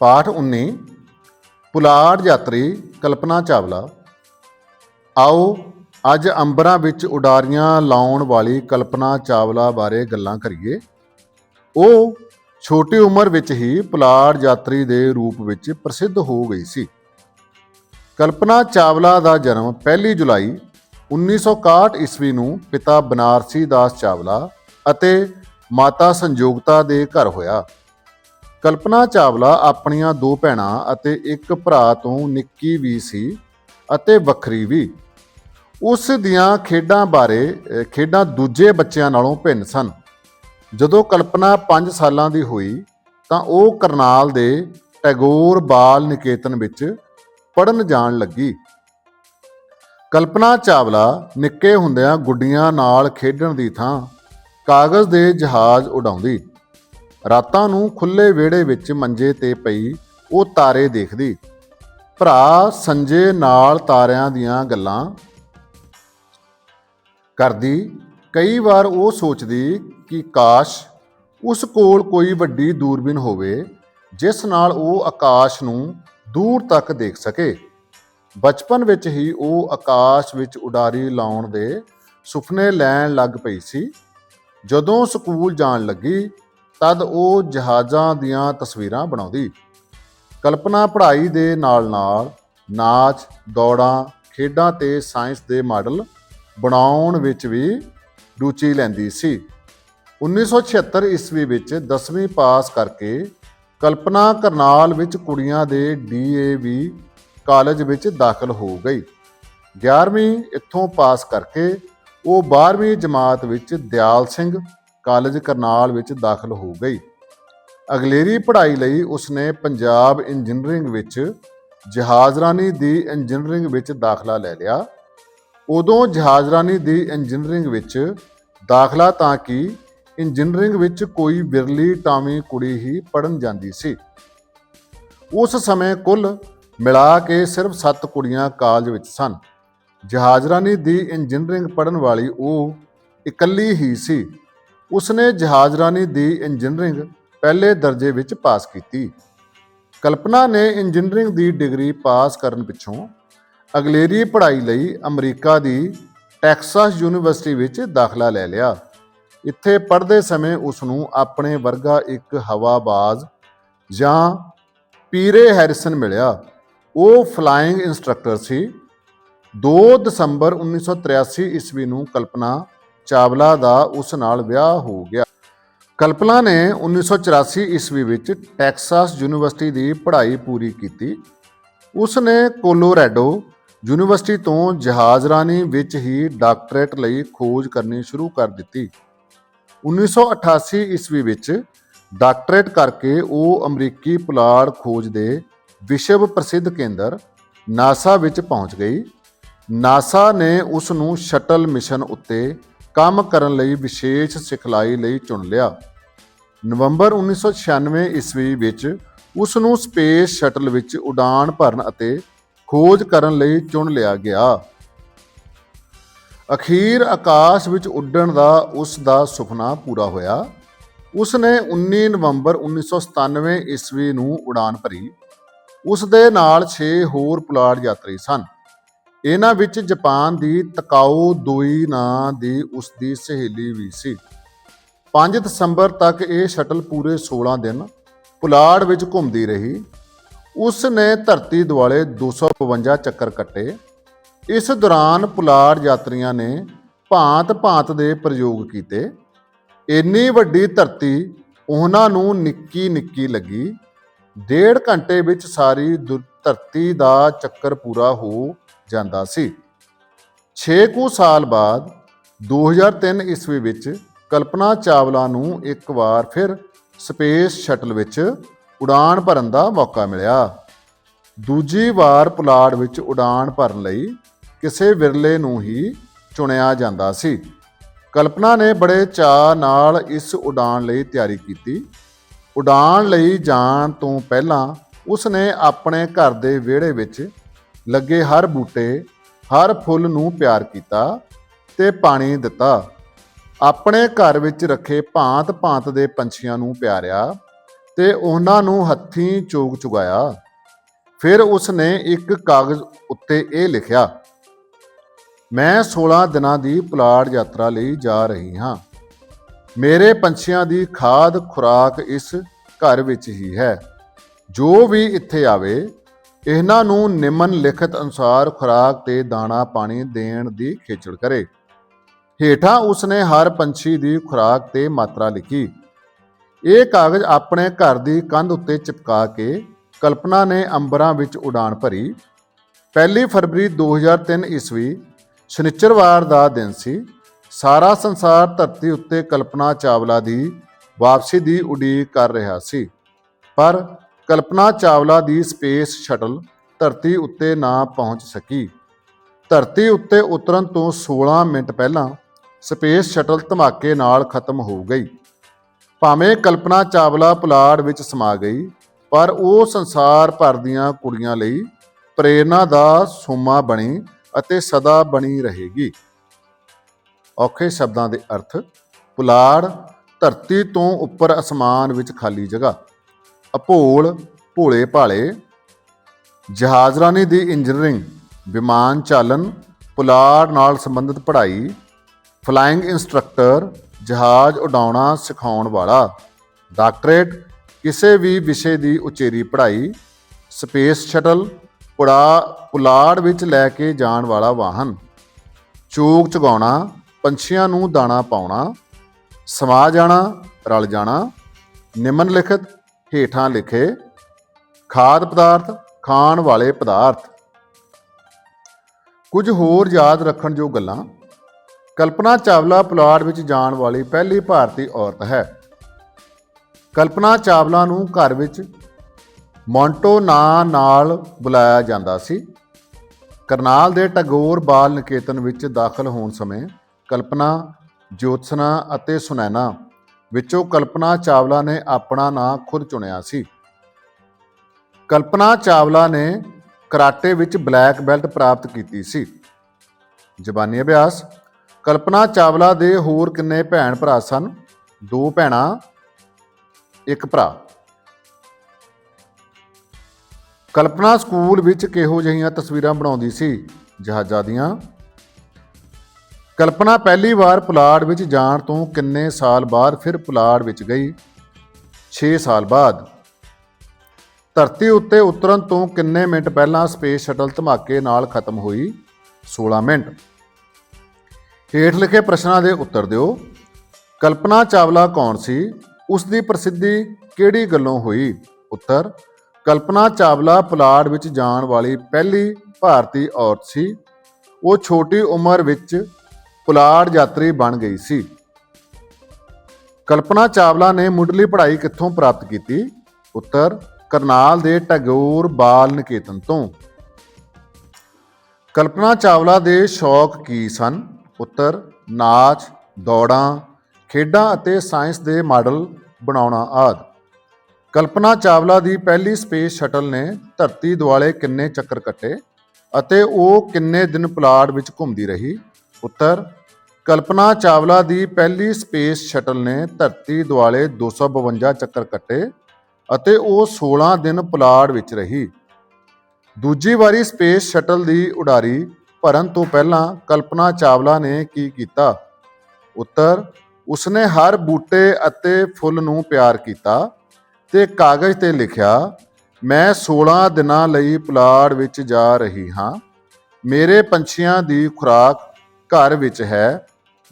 ਪਾਠ 19 ਪੁਲਾੜ ਯਾਤਰੀ, ਕਲਪਨਾ ਚਾਵਲਾ। ਆਓ ਅੱਜ ਅੰਬਰਾਂ ਵਿੱਚ ਉਡਾਰੀਆਂ ਲਾਉਣ ਵਾਲੀ ਕਲਪਨਾ ਚਾਵਲਾ ਬਾਰੇ ਗੱਲਾਂ ਕਰੀਏ। ਉਹ ਛੋਟੀ ਉਮਰ ਵਿੱਚ ਹੀ ਪੁਲਾੜ ਯਾਤਰੀ ਦੇ ਰੂਪ ਵਿੱਚ ਪ੍ਰਸਿੱਧ ਹੋ ਗਈ ਸੀ। ਕਲਪਨਾ ਚਾਵਲਾ ਦਾ ਜਨਮ 1 ਜੁਲਾਈ 1961 ਈਸਵੀ ਨੂੰ ਪਿਤਾ ਬਨਾਰਸੀ ਦਾਸ ਚਾਵਲਾ ਅਤੇ ਮਾਤਾ ਸੰਜੋਗਤਾ ਦੇ ਘਰ ਹੋਇਆ। ਕਲਪਨਾ ਚਾਵਲਾ ਆਪਣੀਆਂ ਦੋ ਭੈਣਾਂ ਅਤੇ ਇੱਕ ਭਰਾ ਤੋਂ ਨਿੱਕੀ ਵੀ ਸੀ ਅਤੇ ਵੱਖਰੀ ਵੀ। ਉਸ ਦੀਆਂ ਖੇਡਾਂ ਬਾਰੇ ਖੇਡਾਂ ਦੂਜੇ ਬੱਚਿਆਂ ਨਾਲੋਂ ਭਿੰਨ ਸਨ। ਜਦੋਂ ਕਲਪਨਾ 5 ਸਾਲਾਂ ਦੀ ਹੋਈ ਤਾਂ ਉਹ ਕਰਨਾਲ ਦੇ ਟੈਗੋਰ ਬਾਲ ਨਿਕੇਤਨ ਵਿੱਚ ਪੜਨ ਜਾਣ ਲੱਗੀ। ਕਲਪਨਾ ਚਾਵਲਾ ਨਿੱਕੇ ਹੁੰਦਿਆਂ ਗੁੱਡੀਆਂ ਨਾਲ ਖੇਡਣ ਦੀ ਥਾਂ ਕਾਗਜ਼ ਦੇ ਜਹਾਜ਼ ਉਡਾਉਂਦੀ। ਰਾਤਾਂ ਨੂੰ ਖੁੱਲੇ ਵਿਹੜੇ ਵਿੱਚ ਮੰਜੇ ਤੇ ਪਈ ਉਹ ਤਾਰੇ ਦੇਖਦੀ। ਭਰਾ ਸੰਜੇ ਨਾਲ ਤਾਰਿਆਂ ਦੀਆਂ ਗੱਲਾਂ ਕਰਦੀ। ਕਈ ਵਾਰ ਉਹ ਸੋਚਦੀ ਕਿ ਕਾਸ਼ ਉਸ ਕੋਲ ਕੋਈ ਵੱਡੀ ਦੂਰਬੀਨ ਹੋਵੇ, ਜਿਸ ਨਾਲ ਉਹ ਆਕਾਸ਼ ਨੂੰ ਦੂਰ ਤੱਕ ਦੇਖ ਸਕੇ। ਬਚਪਨ ਵਿੱਚ ਹੀ ਉਹ ਆਕਾਸ਼ ਵਿੱਚ ਉਡਾਰੀ ਲਾਉਣ ਦੇ ਸੁਪਨੇ ਲੈਣ ਲੱਗ ਪਈ ਸੀ। ਜਦੋਂ ਸਕੂਲ ਜਾਣ ਲੱਗੀ ਤਦ ਉਹ ਜਹਾਜ਼ਾਂ ਦੀਆਂ ਤਸਵੀਰਾਂ ਬਣਾਉਂਦੀ। ਕਲਪਨਾ ਪੜ੍ਹਾਈ ਦੇ ਨਾਲ-ਨਾਲ ਨਾਚ, ਦੌੜਾਂ, ਖੇਡਾਂ ਤੇ ਸਾਇੰਸ ਦੇ ਮਾਡਲ ਬਣਾਉਣ ਵਿੱਚ ਵੀ ਰੁਚੀ ਲੈਂਦੀ ਸੀ। 1976 ਈਸਵੀ ਵਿੱਚ 10ਵੀਂ ਪਾਸ ਕਰਕੇ ਕਲਪਨਾ ਕਰਨਾਲ ਵਿੱਚ ਕੁੜੀਆਂ ਦੇ ਡੀਏਵੀ ਕਾਲਜ ਵਿੱਚ ਦਾਖਲ ਹੋ ਗਈ। 11ਵੀਂ ਇੱਥੋਂ ਪਾਸ ਕਰਕੇ ਉਹ 12ਵੀਂ ਜਮਾਤ ਵਿੱਚ ਦਿਆਲ ਸਿੰਘ ਕਾਲਜ ਕਰਨਾਲ ਵਿੱਚ ਦਾਖਲ ਹੋ ਗਈ। ਅਗਲੇਰੀ ਪੜ੍ਹਾਈ ਲਈ ਉਸਨੇ ਪੰਜਾਬ ਇੰਜੀਨੀਅਰਿੰਗ ਵਿੱਚ ਜਹਾਜ਼ਰਾਨੀ ਦੀ ਇੰਜੀਨੀਅਰਿੰਗ ਵਿੱਚ ਦਾਖਲਾ ਲੈ ਲਿਆ। ਉਦੋਂ ਜਹਾਜ਼ਰਾਨੀ ਦੀ ਇੰਜੀਨੀਅਰਿੰਗ ਵਿੱਚ ਦਾਖਲਾ ਤਾਂ ਕਿ ਇੰਜੀਨੀਅਰਿੰਗ ਵਿੱਚ ਕੋਈ ਵਿਰਲੀ ਟਾਵੀਂ ਕੁੜੀ ਹੀ ਪੜਨ ਜਾਂਦੀ ਸੀ। ਉਸ ਸਮੇਂ ਕੁੱਲ ਮਿਲਾ ਕੇ ਸਿਰਫ 7 ਕੁੜੀਆਂ ਕਾਲਜ ਵਿੱਚ ਸਨ। ਜਹਾਜ਼ਰਾਨੀ ਦੀ ਇੰਜੀਨੀਅਰਿੰਗ ਪੜਨ ਵਾਲੀ ਉਹ ਇਕੱਲੀ ਹੀ ਸੀ। ਉਸਨੇ ਜਹਾਜ਼ਰਾਨੀ ਦੀ ਇੰਜੀਨੀਅਰਿੰਗ ਪਹਿਲੇ ਦਰਜੇ ਵਿੱਚ ਪਾਸ ਕੀਤੀ। ਕਲਪਨਾ ਨੇ ਇੰਜੀਨੀਅਰਿੰਗ ਦੀ ਡਿਗਰੀ ਪਾਸ ਕਰਨ ਪਿੱਛੋਂ ਅਗਲੇਰੀ ਪੜ੍ਹਾਈ ਲਈ ਅਮਰੀਕਾ ਦੀ ਟੈਕਸਾਸ ਯੂਨੀਵਰਸਿਟੀ ਵਿੱਚ ਦਾਖਲਾ ਲੈ ਲਿਆ। ਇੱਥੇ ਪੜ੍ਹਦੇ ਸਮੇਂ ਉਸ ਨੂੰ ਆਪਣੇ ਵਰਗਾ ਇੱਕ ਹਵਾਬਾਜ਼ ਜਾਂ ਪੀਰੇ ਹੈਰਿਸਨ ਮਿਲਿਆ। ਉਹ ਫਲਾਈਂਗ ਇੰਸਟ੍ਰਕਟਰ ਸੀ। 2 ਦਸੰਬਰ 1983 ਈਸਵੀ ਨੂੰ ਕਲਪਨਾ ਚਾਵਲਾ ਦਾ ਉਸ ਨਾਲ ਵਿਆਹ ਹੋ ਗਿਆ। ਕਲਪਨਾ ਨੇ 1984 ਈਸਵੀ ਵਿੱਚ ਟੈਕਸਾਸ ਯੂਨੀਵਰਸਿਟੀ ਦੀ ਪੜ੍ਹਾਈ ਪੂਰੀ ਕੀਤੀ। ਉਸ ਨੇ ਕੋਲੋਰਾਡੋ ਯੂਨੀਵਰਸਿਟੀ ਤੋਂ ਜਹਾਜ਼ਰਾਨੀ ਵਿੱਚ ਹੀ ਡਾਕਟਰੇਟ ਲਈ ਖੋਜ ਕਰਨੀ ਸ਼ੁਰੂ ਕਰ ਦਿੱਤੀ। 1988 ਈਸਵੀ ਵਿੱਚ ਡਾਕਟਰੇਟ ਕਰਕੇ ਉਹ ਅਮਰੀਕੀ ਪੁਲਾੜ ਖੋਜ ਦੇ ਵਿਸ਼ਵ ਪ੍ਰਸਿੱਧ ਕੇਂਦਰ ਨਾਸਾ ਵਿੱਚ ਪਹੁੰਚ ਗਈ। ਨਾਸਾ ਨੇ ਉਸ ਨੂੰ ਸ਼ਟਲ ਮਿਸ਼ਨ ਉੱਤੇ ਕੰਮ ਕਰਨ ਲਈ ਵਿਸ਼ੇਸ਼ ਸਿਖਲਾਈ ਲਈ ਚੁਣ ਲਿਆ। ਨਵੰਬਰ 1996 ਈਸਵੀ ਵਿੱਚ ਉਸ ਨੂੰ ਸਪੇਸ ਸ਼ਟਲ ਵਿੱਚ ਉਡਾਨ ਭਰਨ ਅਤੇ ਖੋਜ ਕਰਨ ਲਈ ਚੁਣ ਲਿਆ ਗਿਆ। ਅਖੀਰ ਆਕਾਸ਼ ਵਿੱਚ ਉੱਡਣ ਦਾ ਉਸ ਦਾ ਸੁਪਨਾ ਪੂਰਾ ਹੋਇਆ। ਉਸ ਨੇ 19 ਨਵੰਬਰ 1997 ਈਸਵੀ ਨੂੰ ਉਡਾਨ ਭਰੀ। ਉਸ ਦੇ ਨਾਲ 6 ਹੋਰ ਪੁਲਾੜ ਯਾਤਰੀ ਸਨ। ਇਹਨਾਂ ਵਿੱਚ ਜਾਪਾਨ ਦੀ ਤਕਾਓ ਦੋਈ ਨਾਂ ਦੀ ਉਸ ਦੀ ਸਹੇਲੀ ਵੀ ਸੀ। 5 ਦਸੰਬਰ ਤੱਕ ਇਹ ਸ਼ਟਲ ਪੂਰੇ 16 ਦਿਨ ਪੁਲਾੜ ਵਿੱਚ ਘੁੰਮਦੀ ਰਹੀ। ਉਸ ਨੇ ਧਰਤੀ ਦੁਆਲੇ 252 ਚੱਕਰ ਕੱਟੇ। ਇਸ ਦੌਰਾਨ ਪੁਲਾੜ ਯਾਤਰੀਆਂ ਨੇ ਭਾਂਤ-ਭਾਂਤ ਦੇ ਪ੍ਰਯੋਗ ਕੀਤੇ। ਇੰਨੀ ਵੱਡੀ ਧਰਤੀ ਉਹਨਾਂ ਨੂੰ ਨਿੱਕੀ ਨਿੱਕੀ ਲੱਗੀ। ਡੇਢ ਘੰਟੇ ਵਿੱਚ ਸਾਰੀ ਦੁ- ਧਰਤੀ ਦਾ ਚੱਕਰ ਪੂਰਾ ਹੋ ਜਾਂਦਾ ਸੀ। 6 ਕੁ ਸਾਲ ਬਾਅਦ 2003 ਈਸਵੀ ਵਿੱਚ ਕਲਪਨਾ ਚਾਵਲਾ ਨੂੰ ਇੱਕ ਵਾਰ ਫਿਰ ਸਪੇਸ ਸ਼ਟਲ ਵਿੱਚ ਉਡਾਨ ਭਰਨ ਦਾ ਮੌਕਾ ਮਿਲਿਆ। ਦੂਜੀ ਵਾਰ ਪੁਲਾੜ ਵਿੱਚ ਉਡਾਨ ਭਰਨ ਲਈ ਕਿਸੇ ਵਿਰਲੇ ਨੂੰ ਹੀ ਚੁਣਿਆ ਜਾਂਦਾ ਸੀ। ਕਲਪਨਾ ਨੇ ਬੜੇ ਚਾਅ ਨਾਲ ਇਸ ਉਡਾਨ ਲਈ ਤਿਆਰੀ ਕੀਤੀ। ਉਡਾਨ ਲਈ ਜਾਣ ਤੋਂ ਪਹਿਲਾਂ ਉਸ ਨੇ ਆਪਣੇ ਘਰ ਦੇ ਵਿਹੜੇ ਵਿੱਚ ਲੱਗੇ ਹਰ ਬੂਟੇ, ਹਰ ਫੁੱਲ ਨੂੰ ਪਿਆਰ ਕੀਤਾ ਤੇ ਪਾਣੀ ਦਿੱਤਾ। ਆਪਣੇ ਘਰ ਵਿੱਚ ਰੱਖੇ ਭਾਂਤ-ਭਾਂਤ ਦੇ ਪੰਛੀਆਂ ਨੂੰ ਪਿਆਰਿਆ ਤੇ ਉਹਨਾਂ ਨੂੰ ਹੱਥੀਂ ਚੋਗ ਚੁਗਾਇਆ। ਫਿਰ ਉਸਨੇ ਇੱਕ ਕਾਗਜ਼ ਉੱਤੇ ਇਹ ਲਿਖਿਆ, ਮੈਂ 16 ਦਿਨਾਂ ਦੀ ਪੁਲਾੜ ਯਾਤਰਾ ਲਈ ਜਾ ਰਹੀ ਹਾਂ। ਮੇਰੇ ਪੰਛੀਆਂ ਦੀ ਖਾਦ ਖੁਰਾਕ ਇਸ ਘਰ ਵਿੱਚ ਹੀ ਹੈ। ਜੋ ਵੀ ਇੱਥੇ ਆਵੇ ਇਹਨਾਂ ਨੂੰ ਨਿਮਨ ਲਿਖਤ ਅਨੁਸਾਰ ਖੁਰਾਕ ਤੇ ਦਾਣਾ ਪਾਣੀ ਦੇਣ ਦੀ ਖੇਚਲ ਕਰੇ। ਹੇਠਾਂ ਉਸਨੇ ਹਰ ਪੰਛੀ ਦੀ ਖੁਰਾਕ ਤੇ ਮਾਤਰਾ ਲਿਖੀ। ਇਹ ਕਾਗਜ਼ ਆਪਣੇ ਘਰ ਦੀ ਕੰਧ ਉੱਤੇ ਚਿਪਕਾ ਕੇ ਕਲਪਨਾ ਨੇ ਅੰਬਰਾਂ ਵਿੱਚ ਉਡਾਨ ਭਰੀ। ਪਹਿਲੀ ਫਰਵਰੀ 2003 ਈਸਵੀ ਸ਼ਨੀਚਰਵਾਰ ਦਾ ਦਿਨ ਸੀ। ਸਾਰਾ ਸੰਸਾਰ ਧਰਤੀ ਉੱਤੇ ਕਲਪਨਾ ਚਾਵਲਾ ਦੀ ਵਾਪਸੀ ਦੀ ਉਡੀਕ ਕਰ ਰਿਹਾ ਸੀ। ਪਰ ਕਲਪਨਾ ਚਾਵਲਾ ਦੀ ਸਪੇਸ ਸ਼ਟਲ ਧਰਤੀ ਉੱਤੇ ਨਾ ਪਹੁੰਚ ਸਕੀ। ਧਰਤੀ ਉੱਤੇ ਉਤਰਨ ਤੋਂ 16 ਮਿੰਟ ਪਹਿਲਾਂ ਸਪੇਸ ਸ਼ਟਲ ਧਮਾਕੇ ਨਾਲ ਖਤਮ ਹੋ ਗਈ। ਭਾਵੇਂ ਕਲਪਨਾ ਚਾਵਲਾ ਪੁਲਾੜ ਵਿੱਚ ਸਮਾ ਗਈ, ਪਰ ਉਹ ਸੰਸਾਰ ਭਰ ਦੀਆਂ ਕੁੜੀਆਂ ਲਈ ਪ੍ਰੇਰਣਾ ਦਾ ਸੋਮਾ ਬਣੀ ਅਤੇ ਸਦਾ ਬਣੀ ਰਹੇਗੀ। ਔਖੇ ਸ਼ਬਦਾਂ ਦੇ ਅਰਥ, ਪੁਲਾੜ ਧਰਤੀ ਤੋਂ ਉੱਪਰ ਅਸਮਾਨ ਵਿੱਚ ਖਾਲੀ ਜਗ੍ਹਾ। ਅਭੋਲ, ਭੋਲੇ ਭਾਲੇ, ਜਹਾਜ਼ਰਾਨੀ ਦੀ ਇੰਜੀਨੀਅਰਿੰਗ ਵਿਮਾਨ ਚਾਲਨ, ਪੁਲਾੜ ਨਾਲ ਸੰਬੰਧਿਤ ਪੜ੍ਹਾਈ ਫਲਾਈਂਗ ਇੰਸਟ੍ਰਕਟਰ ਜਹਾਜ਼ ਉਡਾਉਣਾ ਸਿਖਾਉਣ ਵਾਲਾ ਡਾਕਟਰੇਟ ਕਿਸੇ ਵੀ ਵਿਸ਼ੇ ਦੀ ਉਚੇਰੀ ਪੜ੍ਹਾਈ ਸਪੇਸ ਸ਼ਟਲ ਪੁੜਾ ਪੁਲਾੜ ਵਿੱਚ ਲੈ ਕੇ ਜਾਣ ਵਾਲਾ ਵਾਹਨ ਚੂਕ ਚਗਾਉਣਾ, ਪੰਛੀਆਂ ਨੂੰ ਦਾਣਾ ਪਾਉਣਾ, ਸਮਾ ਜਾਣਾ, ਰਲ ਜਾਣਾ ਨਿਮਨ ਲਿਖਤ ਹੇਠਾਂ ਲਿਖੇ ਖਾਦ ਪਦਾਰਥ, ਖਾਣ ਵਾਲੇ ਪਦਾਰਥ। ਕੁਝ ਹੋਰ ਯਾਦ ਰੱਖਣ ਜੋ ਗੱਲਾਂ। ਕਲਪਨਾ ਚਾਵਲਾ ਪੁਲਾੜ ਵਿੱਚ ਜਾਣ ਵਾਲੀ ਪਹਿਲੀ ਭਾਰਤੀ ਔਰਤ ਹੈ। ਕਲਪਨਾ ਚਾਵਲਾ ਨੂੰ ਘਰ ਵਿੱਚ ਮੌਂਟੋ ਨਾਂ ਨਾਲ ਬੁਲਾਇਆ ਜਾਂਦਾ ਸੀ। ਕਰਨਾਲ ਦੇ ਟੈਗੋਰ ਬਾਲ ਨਿਕੇਤਨ ਵਿੱਚ ਦਾਖਲ ਹੋਣ ਸਮੇਂ ਕਲਪਨਾ, ਜੋਤਸਨਾ ਅਤੇ ਸੁਨੈਨਾ ਵਿੱਚੋਂ ਕਲਪਨਾ ਚਾਵਲਾ ਨੇ ਆਪਣਾ ਨਾਂ ਖੁਦ ਚੁਣਿਆ ਸੀ। ਕਲਪਨਾ ਚਾਵਲਾ ਨੇ ਕਰਾਟੇ ਵਿੱਚ ਬਲੈਕ ਬੈਲਟ ਪ੍ਰਾਪਤ ਕੀਤੀ ਸੀ। ਜ਼ਬਾਨੀ ਅਭਿਆਸ, ਕਲਪਨਾ ਚਾਵਲਾ ਦੇ ਹੋਰ ਕਿੰਨੇ ਭੈਣ ਭਰਾ ਸਨ? ਦੋ ਭੈਣਾਂ, ਇੱਕ ਭਰਾ। ਕਲਪਨਾ ਸਕੂਲ ਵਿੱਚ ਕਿਹੋ ਜਿਹੀਆਂ ਤਸਵੀਰਾਂ ਬਣਾਉਂਦੀ ਸੀ? ਜਹਾਜ਼ਾਂ ਦੀਆਂ ਕਲਪਨਾ ਪਹਿਲੀ ਵਾਰ ਪੁਲਾੜ ਵਿੱਚ ਜਾਣ ਤੋਂ ਕਿੰਨੇ ਸਾਲ ਬਾਅਦ ਫਿਰ ਪੁਲਾੜ ਵਿੱਚ ਗਈ? 6 ਸਾਲ ਬਾਅਦ। ਧਰਤੀ ਉੱਤੇ ਉਤਰਨ ਤੋਂ ਕਿੰਨੇ ਮਿੰਟ ਪਹਿਲਾਂ ਸਪੇਸ ਸ਼ਟਲ ਧਮਾਕੇ ਨਾਲ ਖਤਮ ਹੋਈ? 16 ਮਿੰਟ। ਹੇਠ ਲਿਖੇ ਪ੍ਰਸ਼ਨਾਂ ਦੇ ਉੱਤਰ ਦਿਓ। ਕਲਪਨਾ ਚਾਵਲਾ ਕੌਣ ਸੀ? ਉਸ ਦੀ ਪ੍ਰਸਿੱਧੀ ਕਿਹੜੀ ਗੱਲੋਂ ਹੋਈ? ਉੱਤਰ, ਕਲਪਨਾ ਚਾਵਲਾ ਪੁਲਾੜ ਵਿੱਚ ਜਾਣ ਵਾਲੀ ਪਹਿਲੀ ਭਾਰਤੀ ਔਰਤ ਸੀ। ਉਹ ਛੋਟੀ ਉਮਰ ਵਿੱਚ ਪੁਲਾੜ ਯਾਤਰੀ ਬਣ ਗਈ ਸੀ। ਕਲਪਨਾ ਚਾਵਲਾ ਨੇ ਮੁੱਢਲੀ ਪੜ੍ਹਾਈ ਕਿੱਥੋਂ ਪ੍ਰਾਪਤ ਕੀਤੀ? ਉੱਤਰ, ਕਰਨਾਲ ਦੇ ਟੈਗੋਰ ਬਾਲ ਨਿਕੇਤਨ ਤੋਂ। ਕਲਪਨਾ ਚਾਵਲਾ ਦੇ ਸ਼ੌਕ ਕੀ ਸਨ? ਉੱਤਰ, ਨਾਚ, ਦੌੜਾਂ, ਖੇਡਾਂ ਅਤੇ ਸਾਇੰਸ ਦੇ ਮਾਡਲ ਬਣਾਉਣਾ ਆਦਿ। ਕਲਪਨਾ ਚਾਵਲਾ ਦੀ ਪਹਿਲੀ ਸਪੇਸ ਸ਼ਟਲ ਨੇ ਧਰਤੀ ਦੁਆਲੇ ਕਿੰਨੇ ਚੱਕਰ ਕੱਟੇ ਅਤੇ ਉਹ ਕਿੰਨੇ ਦਿਨ ਪੁਲਾੜ ਵਿੱਚ ਘੁੰਮਦੀ ਰਹੀ? ਉੱਤਰ ਕਲਪਨਾ ਚਾਵਲਾ ਦੀ ਪਹਿਲੀ ਸਪੇਸ ਸ਼ਟਲ ਨੇ ਧਰਤੀ ਦੁਆਲੇ 252 ਚੱਕਰ ਕੱਟੇ ਅਤੇ ਉਹ 16 ਦਿਨ ਪੁਲਾੜ ਵਿੱਚ ਰਹੀ। ਦੂਜੀ ਵਾਰੀ ਸਪੇਸ ਸ਼ਟਲ ਦੀ ਉਡਾਰੀ ਭਰਨ ਤੋਂ ਪਹਿਲਾਂ ਕਲਪਨਾ ਚਾਵਲਾ ਨੇ ਕੀ ਕੀਤਾ? ਉੱਤਰ, ਉਸਨੇ ਹਰ ਬੂਟੇ ਅਤੇ ਫੁੱਲ ਨੂੰ ਪਿਆਰ ਕੀਤਾ ਤੇ ਕਾਗਜ਼ ਤੇ ਲਿਖਿਆ, ਮੈਂ 16 ਦਿਨਾਂ ਲਈ ਪੁਲਾੜ ਵਿੱਚ ਜਾ ਰਹੀ ਹਾਂ। ਮੇਰੇ ਪੰਛੀਆਂ ਦੀ ਖੁਰਾਕ ਘਰ ਵਿੱਚ ਹੈ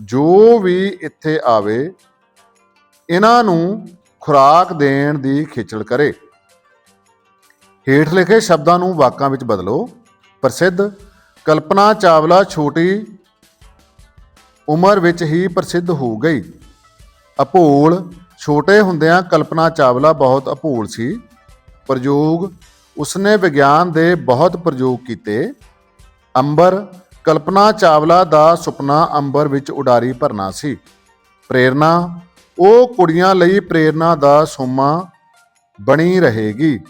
ਜੋ ਵੀ ਇੱਥੇ ਆਵੇ, ਇਹਨਾਂ ਨੂੰ ਖੁਰਾਕ ਦੇਣ ਦੀ ਖੇਚਲ ਕਰੇ। ਹੇਠ ਲਿਖੇ ਸ਼ਬਦਾਂ ਨੂੰ ਵਾਕਾਂ ਵਿੱਚ ਬਦਲੋ। ਪ੍ਰਸਿੱਧ ਕਲਪਨਾ ਚਾਵਲਾ ਛੋਟੀ ਉਮਰ ਵਿੱਚ ਹੀ ਪ੍ਰਸਿੱਧ ਹੋ ਗਈ। ਅਭੋਲ ਛੋਟੇ ਹੁੰਦਿਆਂ ਕਲਪਨਾ ਚਾਵਲਾ ਬਹੁਤ ਅਭੋਲ ਸੀ। ਪ੍ਰਯੋਗ ਉਸਨੇ ਵਿਗਿਆਨ ਦੇ ਬਹੁਤ ਪ੍ਰਯੋਗ ਕੀਤੇ। ਅੰਬਰ ਕਲਪਨਾ ਚਾਵਲਾ ਦਾ ਸੁਪਨਾ ਅੰਬਰ ਵਿੱਚ ਉਡਾਰੀ ਭਰਨਾ ਸੀ। ਪ੍ਰੇਰਣਾ, ਉਹ ਕੁੜੀਆਂ ਲਈ ਪ੍ਰੇਰਣਾ ਦਾ ਸੋਮਾ ਬਣੀ ਰਹੇਗੀ।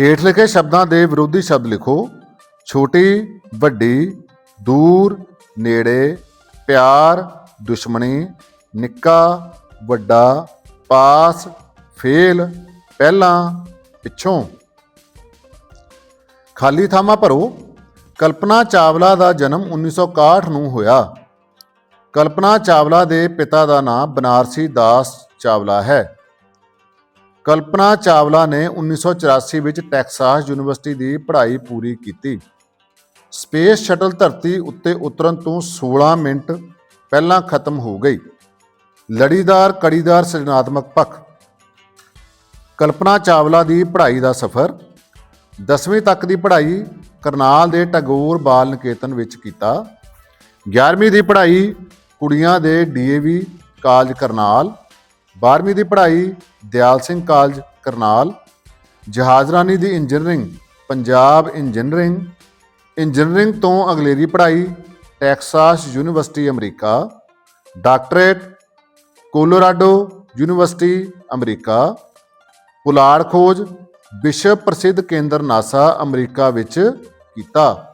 ਹੇਠ ਲਿਖੇ ਸ਼ਬਦਾਂ ਦੇ ਵਿਰੋਧੀ ਸ਼ਬਦ ਲਿਖੋ। ਛੋਟੀ, ਵੱਡੀ, ਦੂਰ, ਨੇੜੇ, ਪਿਆਰ, ਦੁਸ਼ਮਣੀ, ਨਿੱਕਾ, ਵੱਡਾ, ਪਾਸ, ਫੇਲ, ਪਹਿਲਾਂ, ਪਿੱਛੋਂ। ਖਾਲੀ ਥਾਵਾਂ ਭਰੋ। ਕਲਪਨਾ ਚਾਵਲਾ ਦਾ ਜਨਮ 1961 ਨੂੰ ਹੋਇਆ। ਕਲਪਨਾ ਚਾਵਲਾ ਦੇ ਪਿਤਾ ਦਾ ਨਾਮ ਬਨਾਰਸੀ ਦਾਸ ਚਾਵਲਾ ਹੈ। ਕਲਪਨਾ ਚਾਵਲਾ ਨੇ 1984 ਵਿੱਚ ਟੈਕਸਾਸ ਯੂਨੀਵਰਸਿਟੀ ਦੀ ਪੜ੍ਹਾਈ ਪੂਰੀ ਕੀਤੀ। ਸਪੇਸ ਸ਼ਟਲ ਧਰਤੀ ਉੱਤੇ ਉਤਰਨ ਤੋਂ 16 ਮਿੰਟ ਪਹਿਲਾਂ ਖਤਮ ਹੋ ਗਈ। ਲੜੀਦਾਰ, ਕੜੀਦਾਰ, ਸਿਰਜਣਾਤਮਕ ਪੱਖ। ਕਲਪਨਾ ਚਾਵਲਾ ਦੀ ਪੜ੍ਹਾਈ ਦਾ ਸਫ਼ਰ 10ਵੀਂ ਤੱਕ ਦੀ ਪੜ੍ਹਾਈ ਕਰਨਾਲ ਦੇ ਟੈਗੋਰ ਬਾਲ ਨਿਕੇਤਨ ਵਿੱਚ ਕੀਤਾ। 11ਵੀਂ ਦੀ ਪੜ੍ਹਾਈ ਕੁੜੀਆਂ ਦੇ ਡੀਏਵੀ ਕਾਲਜ ਕਰਨਾਲ। 12ਵੀਂ ਦੀ ਪੜ੍ਹਾਈ ਦਿਆਲ ਸਿੰਘ ਕਾਲਜ ਕਰਨਾਲ। ਜਹਾਜ਼ਰਾਨੀ ਦੀ ਇੰਜੀਨੀਅਰਿੰਗ, ਪੰਜਾਬ ਇੰਜੀਨੀਅਰਿੰਗ। ਇੰਜੀਨੀਅਰਿੰਗ ਤੋਂ ਅਗਲੇਰੀ ਪੜ੍ਹਾਈ Texas university America. Doctorate, Colorado university America. ਪੁਲਾੜ ਖੋਜ ਵਿਸ਼ਵ ਪ੍ਰਸਿੱਧ ਕੇਂਦਰ ਨਾਸਾ ਅਮਰੀਕਾ ਵਿੱਚ ਕੀਤਾ।